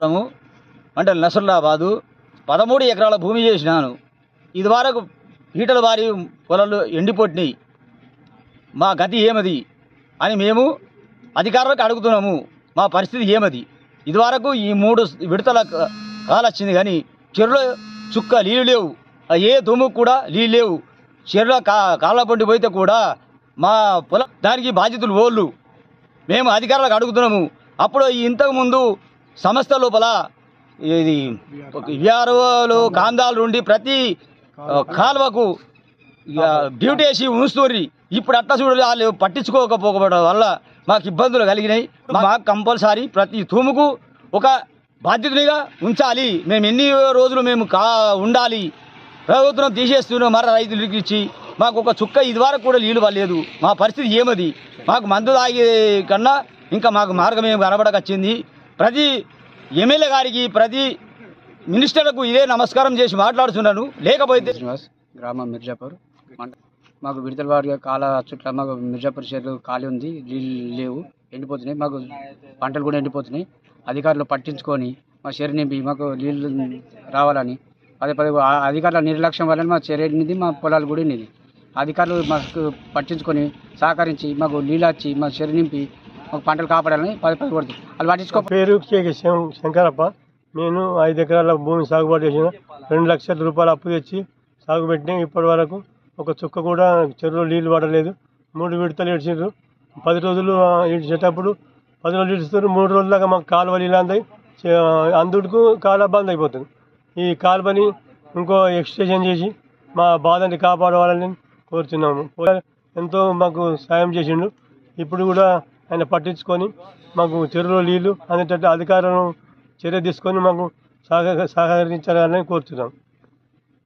పురము అంటే నసరులాబాదు పదమూడు ఎకరాల భూమి చేసినాను. ఇదివరకు ఈటల వారి పొలాలు ఎండిపోయినాయి మా గతి ఏమది అని మేము అధికారులకు అడుగుతున్నాము. మా పరిస్థితి ఏమది? ఇదివరకు ఈ మూడు విడతల కాలొచ్చింది కాలు వచ్చింది కానీ చెరువులో చుక్క నీళ్ళు లేవు. ఏ దుమ్ము కూడా నీళ్ళు లేవు. చెరువులో కా కాళ్ళ పోయితే కూడా మా పొలం దానికి బాధ్యతలు ఓళ్ళు మేము అధికారులకు అడుగుతున్నాము. అప్పుడు ఇంతకుముందు సంస్థ లోపల ఇది విఆర్ఓలు కాందాలు ఉండి ప్రతి కాలువకు ఇక డ్యూటీ వేసి ఉంచుతుంది ఇప్పుడు అట్లా చూడాలి వాళ్ళు పట్టించుకోకపోవడం వల్ల మాకు ఇబ్బందులు కలిగినాయి. మాకు కంపల్సరీ ప్రతి తూముకు ఒక బాధ్యతనిగా ఉంచాలి. మేము ఎన్ని రోజులు మేము కా ఉండాలి. ప్రభుత్వం తీసేస్తున్నాం మరి రైతులకి ఇచ్చి మాకు ఒక చుక్క ఇదివరకు కూడా నీళ్ళు పడలేదు. మా పరిస్థితి ఏమది? మాకు మందు తాగే కన్నా ఇంకా మాకు మార్గం ఏం కనబడకొచ్చింది ప్రతి ఎమ్మెల్యే గారికి ప్రతి మినిస్టర్లకు ఇదే నమస్కారం చేసి మాట్లాడుతున్నాను లేకపోతే శ్రీనివాస్ గ్రామం మిర్జాపూర్. మాకు విడతల వారి కాల చుట్ల మాకు మిర్జాపూర్ చెరువు ఖాళీ ఉంది నీళ్ళు లేవు ఎండిపోతున్నాయి. మాకు పంటలు కూడా ఎండిపోతున్నాయి. అధికారులు పట్టించుకొని మా చెరువు నింపి మాకు నీళ్ళు రావాలని పదే పదే ఆ అధికారుల నిర్లక్ష్యం వల్ల మా చెరు ఎండింది మా పొలాలు కూడా ఎండింది అధికారులు మాకు పట్టించుకొని సహకరించి మాకు నీళ్ళు వచ్చి మా చెరు నింపి ఒక పంటలు కాపాడాలని పది పది కొడుతుంది వాళ్ళు పట్టించుకో పేరు శం- శంకరప్ప. నేను ఐదు ఎకరాల భూమి సాగుబాటు చేసిన. రెండు లక్షల రూపాయలు అప్పు తెచ్చి సాగు పెట్టిన. ఇప్పటి వరకు ఒక చుక్క కూడా చెరువులో నీళ్ళు పడలేదు. మూడు విడతలు ఏడ్చిండ్రు పది రోజులు ఏడ్చేటప్పుడు పది రోజులు ఇడుస్తారు మూడు రోజుల దాకా మాకు కాలువలు ఇలా అందాయి అందుకు కాలువ బంద్ అయిపోతుంది. ఈ కాలువని ఇంకో ఎక్స్టెన్షన్ చేసి మా బాధని కాపాడవాలని కోరుతున్నాము. ఎంతో మాకు సాయం చేసిండు. ఇప్పుడు కూడా ఆయన పట్టించుకొని మాకు చెరువులో నీళ్ళు అనేటట్టు అధికారులను చర్య తీసుకొని మాకు సహక సహకరించాలని కోరుతున్నాం.